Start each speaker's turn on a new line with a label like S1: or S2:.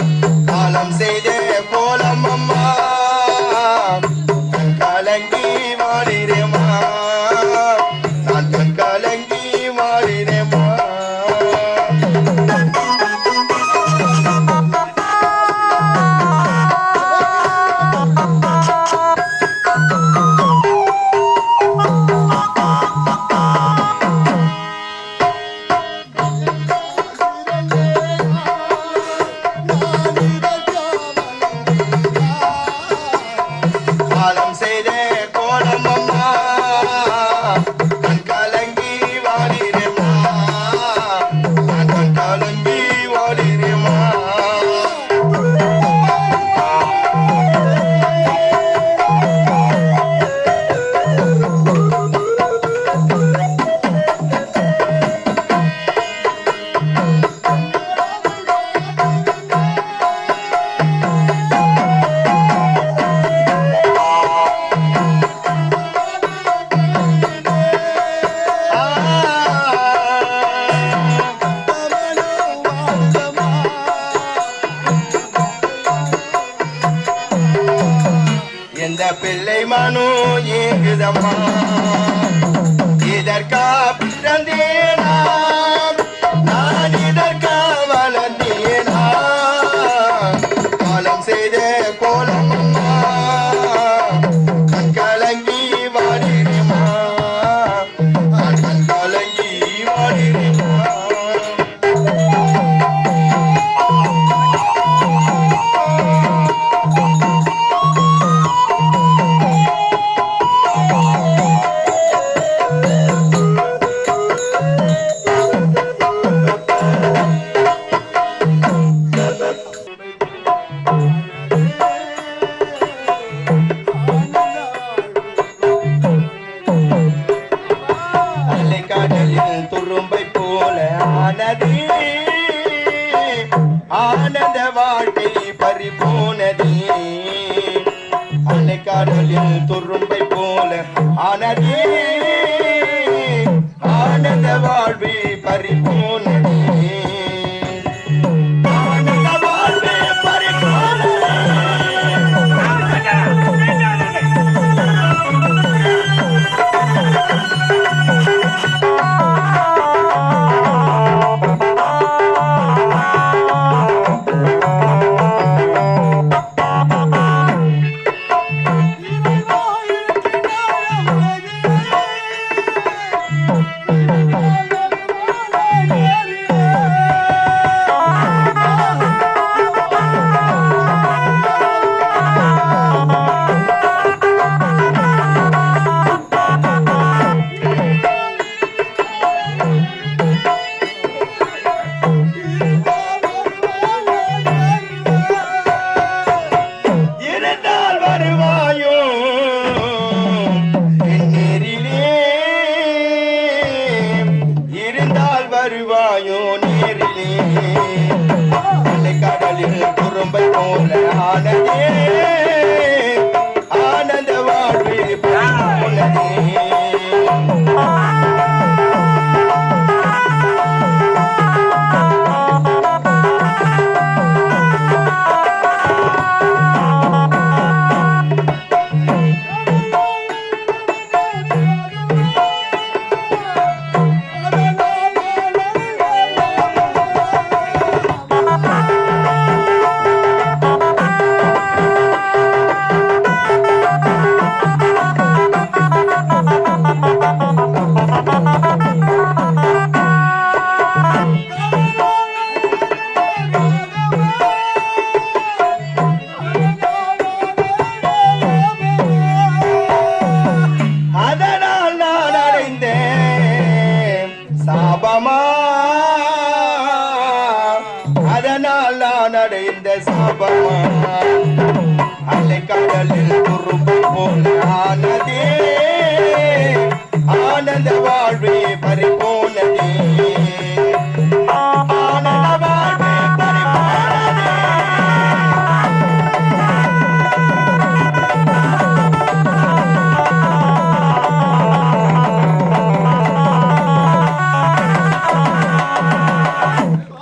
S1: Thank you. இந்த பிள்ளை மனு ஏங்குதம்மா இதற்கா பிறந்தேனா? ஆனந்த வாழ்க்கை பறி போனதே அலைக்காடலில் துரும்பை போல ஆனதே. ஆனந்த வாழ்வு குறும்பை அதனால் நான் அடைந்த சாபமா. அலை கடலில் குறும்பம் போல ஆனதே. ஆனந்த வாழ்வே பறிப்போம்.